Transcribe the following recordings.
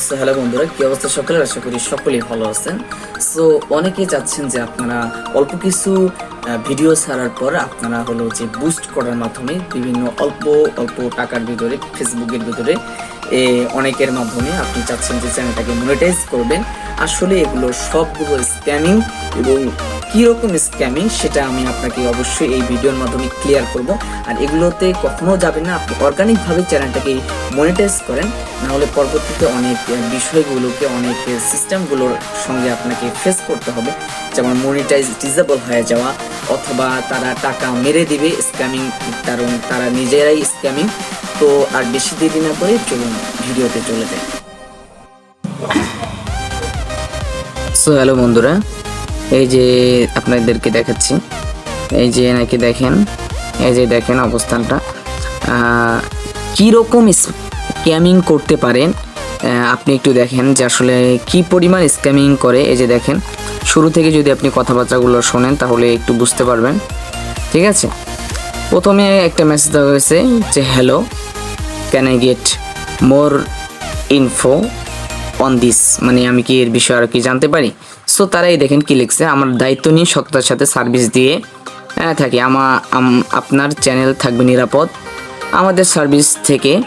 So hello বন্ধুরা কি অবস্থা? সকলে আশা করি সকলেই ভালো আছেন। সো অনেকেই চাচ্ছেন যে আপনারা অল্প কিছু ভিডিও ছাড়ার পর আপনারা হলো যে বুস্ট করার মাধ্যমে বিভিন্ন অল্প অল্প টাকার ভিতরে ফেসবুকের ভিতরে এ, অনেকের মাধ্যমে আপনি চাচ্ছেন যে চ্যানেলটাকে মনিটাইজ করবেন। আসলে এগুলো সবগুলো স্ক্যামিং এবং কীরকম স্ক্যামিং সেটা আমি আপনাকে অবশ্যই এই ভিডিওর মাধ্যমে ক্লিয়ার করব। আর এগুলোতে কখনো যাবেন না, আপনি অর্গানিকভাবে চ্যানেলটাকে মনিটাইজ করেন, নাহলে পরবর্তীতে অনেক বিষয়গুলোকে, অনেক সিস্টেমগুলোর সঙ্গে আপনাকে ফেস করতে হবে। যেমন মনিটাইজ ডিজেবল হয়ে যাওয়া, অথবা তারা টাকা মেরে দিবে স্ক্যামিং কারণ তারা নিজেরাই স্ক্যামিং তো আর বেশি দেরি না করে চলুন ভিডিওতে চলে যায় সো হ্যালো বন্ধুরা এই যে আপনাদেরকে দেখাচ্ছি। এই যে নাকি দেখেন, এই যে দেখেন অবস্থানটা। কীরকম স্ক্যামিং করতে পারেন? আপনি একটু দেখেন যে আসলে কি পরিমাণ স্ক্যামিং করে। এই যে দেখেন, শুরু থেকে যদি আপনি কথাবার্তাগুলো শোনেন তাহলে একটু বুঝতে পারবেন। ঠিক আছে? প্রথমে একটা মেসেজ দেওয়া হয়েছে যে hello can I get more info on this মানে আমি কি এর বিষয়ে আর কি জানতে পারি? সো তারাই দেখেন কি লিখছে। আমার দায়িত্ব নিয়ে সততার সাথে সার্ভিস দিয়ে হ্যাঁ, থাকি। আমা আম- আপনার চ্যানেল থাকবে নিরাপদ। আমাদের সার্ভিস থেকে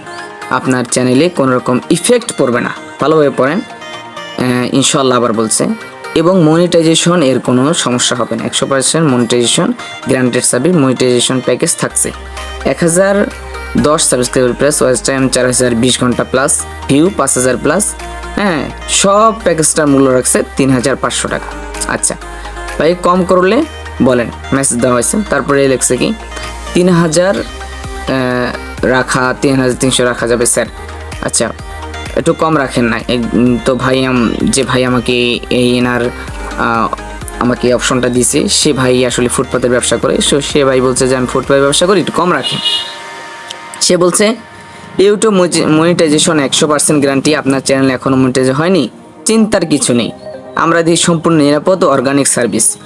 আপনার চ্যানেলে কোনো রকম ইফেক্ট পড়বে না। ভালোভাবে পড়েন। ইনশাল্লাহ আবার বলছে। এবং মনিটাইজেশন এর কোনো সমস্যা হবে না। একশো percent monetization granted service monetization package থাকছে। এক হাজার দশ সাবস্ক্রাইবার প্লাস ওয়াচ টাইম চার হাজার বিশ ঘণ্টা প্লাস ভিউ পাঁচ হাজার প্লাস হ্যাঁ সব প্যাকেজটার মূল্য রাখছে তিন হাজার পাঁচশো টাকা। আচ্ছা ভাই, কম করলে, বলেন মেসেজ দেওয়া হয়েছে। তারপরে লেখছে কি তিন হাজার রাখা তিন হাজার তিনশো রাখা যাবে স্যার আচ্ছা একটু কম রাখেন না। তো ভাই যে ভাই আমাকে এই এনার আমাকে অপশনটা দিয়েছে, সে ভাই আসলে ফুটপাতের ব্যবসা করে। সো সে ভাই বলছে যে, আমি ফুটপাতের ব্যবসা করি, একটু কম রাখেন। সে বলছে ইউটিউব মনিটাইজেশন একশো পার্সেন্ট গ্যারান্টি আপনার চ্যানেল এখনও মনিটাইজ হয়নি। চিন্তার কিছু নেই। আমরা দিই সম্পূর্ণ নিরাপদ অর্গানিক সার্ভিস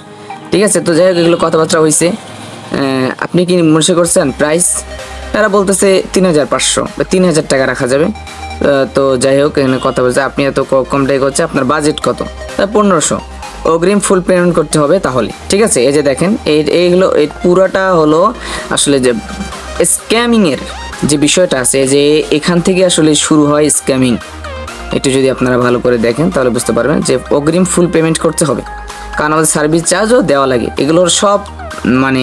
ঠিক আছে? তো যাই হোক, এগুলো কথাবার্তা হয়েছে আপনি কি মনে করছেন প্রাইস তারা বলতেছে তিন হাজার পাঁচশো বা তিন হাজার টাকা রাখা যাবে। তো যাই হোক, এখানে কথা বলছে, আপনি এত ক- কম টাকা হচ্ছে আপনার বাজেট কত? তা পনেরোশো। অগ্রিম ফুল পেমেন্ট করতে হবে তাহলে। ঠিক আছে? এই যে দেখেন, এই এইগুলো এই পুরোটা হলো আসলে যে স্ক্যামিংয়ের যে বিষয়টা আছে যে এখান থেকে আসলে শুরু হয় স্ক্যামিং একটু যদি আপনারা ভালো করে দেখেন, তাহলে বুঝতে পারবেন যে অগ্রিম ফুল পেমেন্ট করতে হবে। কারণ আমাদের সার্ভিস চার্জও দেওয়া লাগে। এগুলোর সব মানে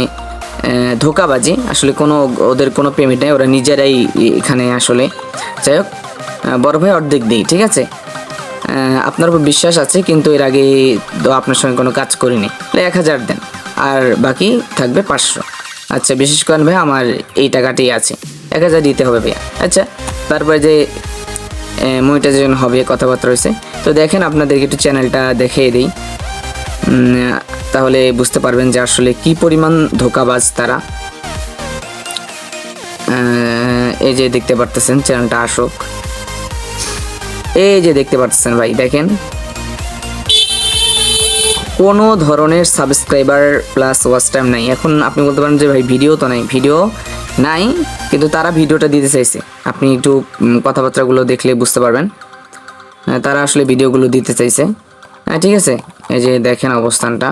ধোকাবাজি। আসলে কোনো ওদের কোনো পেমেন্ট নেই, ওরা নিজেরাই এখানে আসলে। যাই হোক বড় ভাই অর্ধেক দিই, ঠিক আছে? আপনার উপর বিশ্বাস আছে, কিন্তু এর আগে তো আপনার সঙ্গে কোনো কাজ করিনি। এক হাজার দেন। আর বাকি থাকবে পাঁচশো। আচ্ছা বিশেষ করেন ভাই, আমার এই টাকাটাই আছে। এক হাজার দিতে হবে ভাইয়া। আচ্ছা তারপরে যে মনিটাইজেশন হবে, কথাবার্তা রয়েছে। তো দেখেন আপনাদেরকে একটু চ্যানেলটা দেখিয়ে দিই। তাহলে বুঝতে পারবেন যে আসলে কি পরিমাণ ধোকাবাজ তারা। এই যে দেখতে পারতেছেন চ্যানেলটা আসুক। এই যে দেখতে পারতেছেন ভাই, দেখেন। কোনো ধরনের সাবস্ক্রাইবার প্লাস ওয়াচ টাইম নাই। এখন আপনি বলতে পারেন যে ভাই ভিডিও তো নাই। ভিডিও নাই কিন্তু তারা ভিডিওটা দিতে চাইছে। আপনি একটু কথাবার্তাগুলো দেখলে বুঝতে পারবেন। হ্যাঁ, তারা আসলে ভিডিওগুলো দিতে চাইছে। হ্যাঁ ঠিক আছে। এই যে দেখেন অবস্থানটা।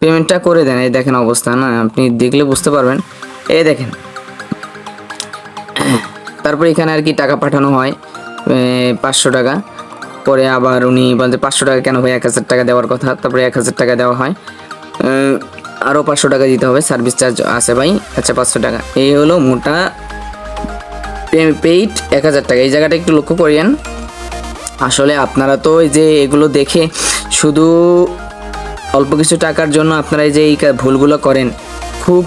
পেমেন্টটা করে দেন। এই দেখেন অবস্থান। হ্যাঁ, আপনি দেখলে বুঝতে পারবেন। এই দেখেন। তারপর এখানে আর কি টাকা পাঠানো হয় পাঁচশো টাকা। পরে আবার উনি বলতে পাঁচশো টাকা কেন ভাই? এক হাজার টাকা দেওয়ার কথা। তারপরে এক হাজার টাকা দেওয়া হয়। আরও পাঁচশো টাকা দিতে হবে সার্ভিস চার্জ আছে ভাই আচ্ছা পাঁচশো টাকা। এই হলো মোটা পেইড এক হাজার টাকা। এই জায়গাটা একটু লক্ষ্য করিয়েন। আসলে আপনারা তো এই যে এগুলো দেখে শুধু অল্প কিছু টাকার জন্য আপনারা এই যে এই ভুলগুলো করেন, খুব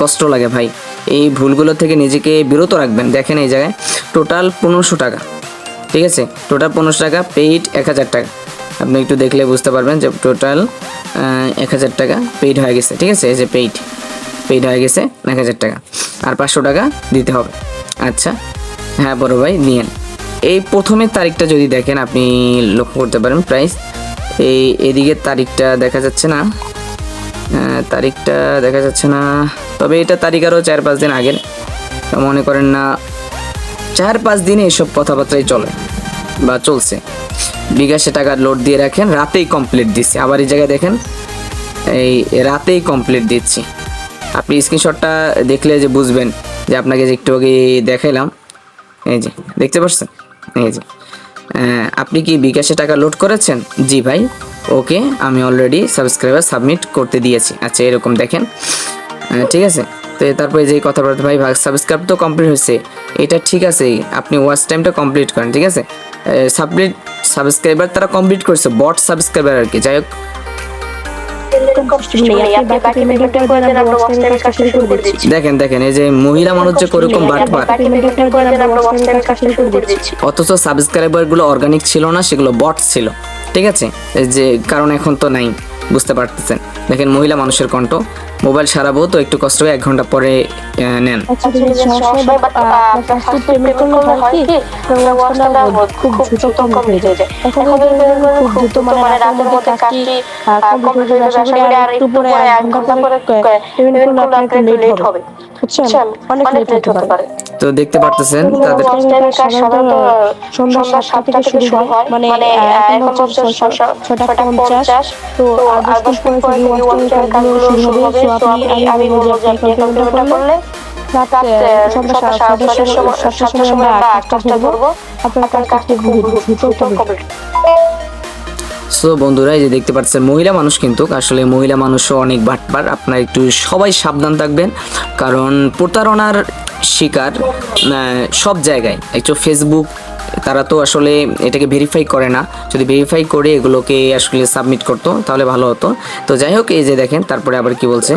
কষ্ট লাগে ভাই। এই ভুলগুলো থেকে নিজেকে বিরত রাখবেন। দেখেন এই জায়গায় টোটাল পনেরোশো টাকা। ঠিক আছে? টোটাল পনেরোশো টাকা পেইড এক হাজার টাকা। আপনি একটু দেখলে বুঝতে পারবেন যে টোটাল এক হাজার টাকা পেইড হয়ে গেছে, ঠিক আছে? এই যে পেইড পেইড হয়ে গেছে এক হাজার টাকা। আর পাঁচশো টাকা দিতে হবে। আচ্ছা হ্যাঁ বড় ভাই, নিয়েন। এই প্রথমের তারিখটা যদি দেখেন, আপনি লক্ষ্য করতে পারেন প্রাইস এই এদিকের তারিখটা দেখা যাচ্ছে না। তারিখটা দেখা যাচ্ছে না। তবে এটা তারিখ আরও চার পাঁচ দিন আগের। মনে করেন না, চার পাঁচ দিনে এসব কথাবার্তাই চলে। বা চলছে। বিকাশে টাকা লোড দিয়ে রাখেন, রাতেই কমপ্লিট দিচ্ছে। আবার এই জায়গায় দেখেন, এই রাতেই কমপ্লিট দিচ্ছি। আপনি স্ক্রিনশটটা দেখলে যে বুঝবেন যে আপনাকে যে একটু আগে দেখাইলাম। এই যে, দেখতে পাচ্ছেন? এই যে। আপনি কি বিকাশে টাকা লোড করেছেন? জি ভাই, ওকে, আমি অলরেডি সাবস্ক্রাইবার সাবমিট করতে দিয়েছি। আচ্ছা এরকম দেখেন। ঠিক আছে? তো তারপরে যে কথাবার্তা ভাই ভাগ সাবস্ক্রাইব তো কমপ্লিট হয়েছে। এটা ঠিক আছে আপনি ওয়াচ টাইমটা কমপ্লিট করেন ঠিক আছে? সাবমিট সাবস্ক্রাইবার তারা কমপ্লিট করছে বট সাবস্ক্রাইবার আর কি। যাই হোক। দেখেন দেখেন এই যে মহিলা মানুষ যে করুকম বাটপার অথচ সাবস্ক্রাইবারগুলো অর্গানিক ছিল না সেগুলো বট ছিল ঠিক আছে? এই যে কারণ এখন তো নাই বুঝতে পারতেছেন। দেখেন মহিলা মানুষের কণ্ঠ। মোবাইল সারাবো তো একটু কষ্ট করে এক ঘণ্টা পরে নেন। আচ্ছা তো দেখতে পারতেছেন তাদের সন্ধ্যা সাতটা থেকে শুরু হয়। মানে ছটা পঞ্চাশ। তো শুরু হবে আপনি আমি বলব যে আপনি করলে সো বন্ধুরা এই যে দেখতে পাচ্ছেন মহিলা মানুষ কিন্তু আসলে মহিলা মানুষও অনেক বাটবার আপনার একটু সবাই সাবধান থাকবেন কারণ প্রতারণার শিকার আহ, সব জায়গায় একটু ফেসবুক তারা তো আসলে এটাকে ভেরিফাই করে না। যদি ভেরিফাই করে এগুলোকে আসলে সাবমিট করতো, তাহলে ভালো হতো। তো যাই হোক, এই যে দেখেন, তারপরে আবার কি বলছে?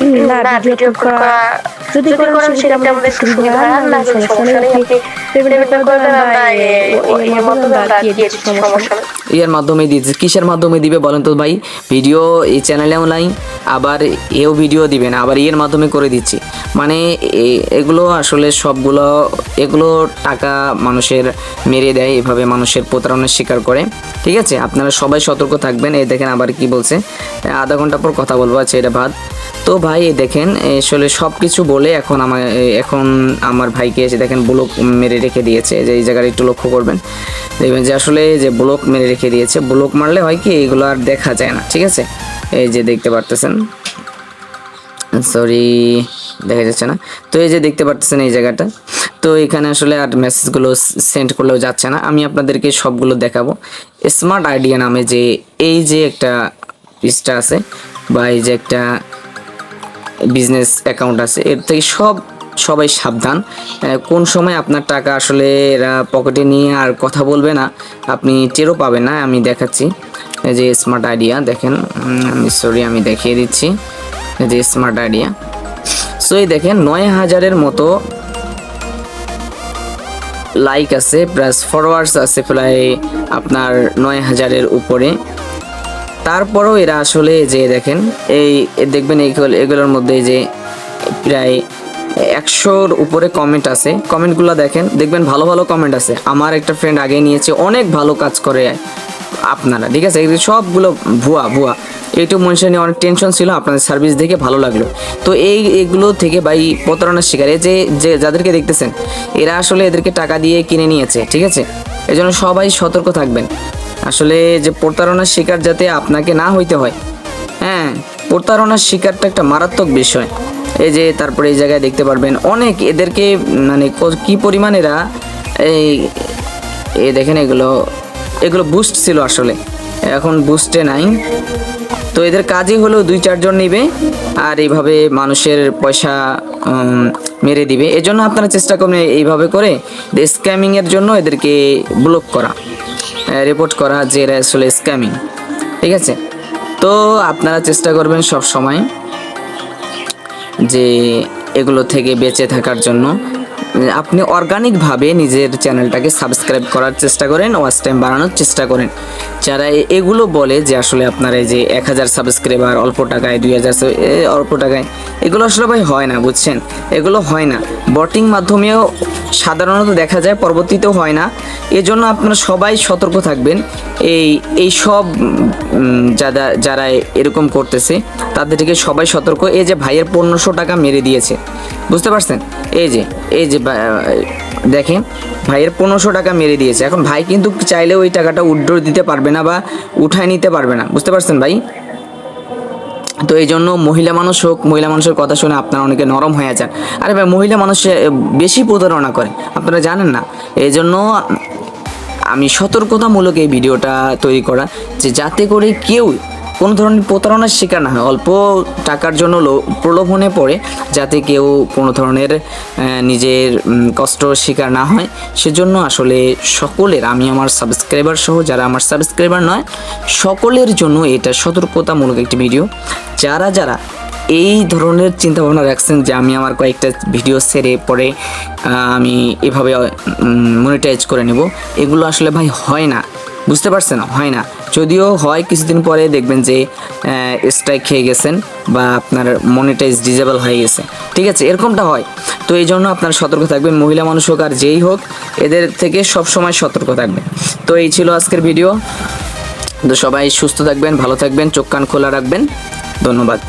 না ভিডিও করা যদি করেন সেটা আমাদের সুবিধা হয়। না সমস্যা নেই। আপনি পেমেন্ট করে আমরা এর মাধ্যমে দিয়ে দিচ্ছি সমস্যা এর মাধ্যমে দিচ্ছে কিসের মাধ্যমে দিবে বলেন তো ভাই? ভিডিও এই চ্যানেলেও নাই আবার এও ভিডিও দিবে না আবার এর মাধ্যমে করে দিচ্ছি। মানে এ- এগুলো আসলে সবগুলো এগুলো টাকা মানুষের মেরে দেয় এভাবে মানুষের প্রতারণার শিকার করে। ঠিক আছে? আপনারা সবাই সতর্ক থাকবেন। এই দেখেন আবার কি বলছে। আধা ঘণ্টা পর কথা বলব আছে এটা ভাত তো ভাই দেখেন, আসলে সব কিছু বলে এখন আমার এখন আমার ভাইকে এসে দেখেন ব্লক মেরে রেখে দিয়েছে। যে এই জায়গাটা একটু লক্ষ্য করবেন। দেখবেন যে আসলে যে ব্লক মেরে রেখে দিয়েছে ব্লক মারলে হয় কি এগুলো আর দেখা যায় না, ঠিক আছে? এই যে দেখতে পারতেছেন। সরি দেখা যাচ্ছে না। তো এই যে দেখতে পারতেছেন এই জায়গাটা। তো এখানে আসলে আর মেসেজগুলো সেন্ড করলেও যাচ্ছে না। আমি আপনাদেরকে সবগুলো দেখাবো। স্মার্ট আইডিয়া নামে যে, এই যে একটা পিসটা আছে, বা এই যে একটা বিজনেস অ্যাকাউন্ট আছে, এর থেকে সব, সবাই সাবধান। কোন সময় আপনার টাকা আসলে এরা পকেটে নিয়ে আর কথা বলবে না, আপনি টেরও পাবেন না, আমি দেখাচ্ছি। যে স্মার্ট আইডিয়া দেখেন আমি সরি আমি দেখিয়ে দিচ্ছি। যে স্মার্ট আইডিয়া সো এই দেখেন, নয় হাজারের মতো লাইক আছে প্লাস ফলোয়ার্স আছে প্রায় আপনার নয় হাজারের উপরে। তারপরেও এরা আসলে যে দেখেন, এই দেখবেন এগুলোর মধ্যে যে প্রায় একশোর উপরে কমেন্ট আছে। কমেন্টগুলো দেখেন, দেখবেন ভালো ভালো কমেন্ট আছে। আমার একটা ফ্রেন্ড আগে নিয়েছে, অনেক ভালো কাজ করে আপনারা, ঠিক আছে? সবগুলো ভুয়া ভুয়া। এইটুকু মানুষের নিয়ে অনেক টেনশন ছিল, আপনাদের সার্ভিস দেখে ভালো লাগল। তো এই এগুলো থেকে ভাই প্রতারণার শিকার, এই যে যাদেরকে দেখতেছেন, এরা আসলে এদেরকে টাকা দিয়ে কিনে নিয়েছে, ঠিক আছে? এই জন্য সবাই সতর্ক থাকবেন। আসলে যে প্রতারণার শিকার যাতে আপনাকে না হইতে হয়। হ্যাঁ প্রতারণার শিকারটা একটা মারাত্মক বিষয়। এই যে তারপরে এই জায়গায় দেখতে পারবেন, অনেক এদেরকে মানে কি পরিমাণ এরা এই এই দেখেন এগুলো এগুলো বুস্ট ছিল আসলে। এখন বুস্টে নাই। তো এদের কাজই হলো দুই চারজন নিবে আর এইভাবে মানুষের পয়সা মেরে দিবে। এজন্য আপনারা চেষ্টা করবেন এইভাবে করে স্ক্যামিংয়ের জন্য এদেরকে ব্লক করা। রিপোর্ট করা যে এরা আসলে স্ক্যামিং ঠিক আছে? তো আপনারা চেষ্টা করবেন সব সময় যে এগুলো থেকে বেঁচে থাকার জন্য। আপনি অর্গানিকভাবে নিজের চ্যানেলটাকে সাবস্ক্রাইব করার চেষ্টা করেন ওয়াচ টাইম বাড়ানোর চেষ্টা করেন। যারা এগুলো বলে যে আসলে আপনার এই যে এক হাজার সাবস্ক্রাইবার অল্প টাকায় দুই হাজার অল্প টাকায়, এগুলো আসলে ভাই হয় না, বুঝছেন? এগুলো হয় না। বটিং মাধ্যমেও সাধারণত দেখা যায়, পরবর্তীতেও হয় না। এজন্য আপনারা সবাই সতর্ক থাকবেন। এই এই সব যারা যারা এরকম করতেছে তাদের থেকে সবাই সতর্ক। এই যে ভাইয়ের পনেরোশো টাকা মেরে দিয়েছে, বুঝতে পারছেন? এই যে এই যে দেখেন ভাইয়ের পনেরোশো টাকা মেরে দিয়েছে। এখন ভাই কিন্তু চাইলে ওই টাকাটা উইথড্র দিতে পারবে না বা উঠায় নিতে পারবে না। বুঝতে পারছেন ভাই? তো এই জন্য মহিলা মানুষ হোক, মহিলা মানুষের কথা শুনে আপনারা অনেকে নরম হয়ে যান। আরে ভাই, মহিলা মানুষ বেশি প্রতারণা করে। আপনারা জানেন না। এই জন্য আমি সতর্কতামূলক এই ভিডিওটা তৈরি করা যে যাতে করে কেউ কোনো ধরনের প্রতারণার শিকার না হয়। অল্প টাকার জন্য প্রলোভনে পড়ে যাতে কেউ কোনো ধরনের নিজের কষ্ট শিকার না হয়। সেজন্য আসলে সকলের, আমি আমার সাবস্ক্রাইবার সহ যারা আমার সাবস্ক্রাইবার নয়, সকলের জন্য এটা সতর্কতামূলক একটি ভিডিও যারা যারা এই ধরনের চিন্তা ভাবনা রাখছেন যে আমি আমার কয়েকটা ভিডিও সেরে পরে আমি এভাবে মনিটাইজ করে নেব, এগুলো আসলে ভাই হয় না। বুঝতে পারছেন? হয় না। যদিও হয়, কিছুদিন পরে দেখবেন যে স্ট্রাইক খেয়ে গেছেন বা আপনার মনিটাইজ ডিজেবল হয়ে গেছে। ঠিক আছে, এরকমটা হয়। তো এই জন্য আপনার সতর্ক থাকবেন, মহিলা মানুষ হোক আর যেই হোক, এদের থেকে সব সময় সতর্ক থাকবেন। তো এই ছিল আজকের ভিডিও তো সবাই সুস্থ থাকবেন, ভালো থাকবেন, চোখ কান খোলা রাখবেন। ধন্যবাদ।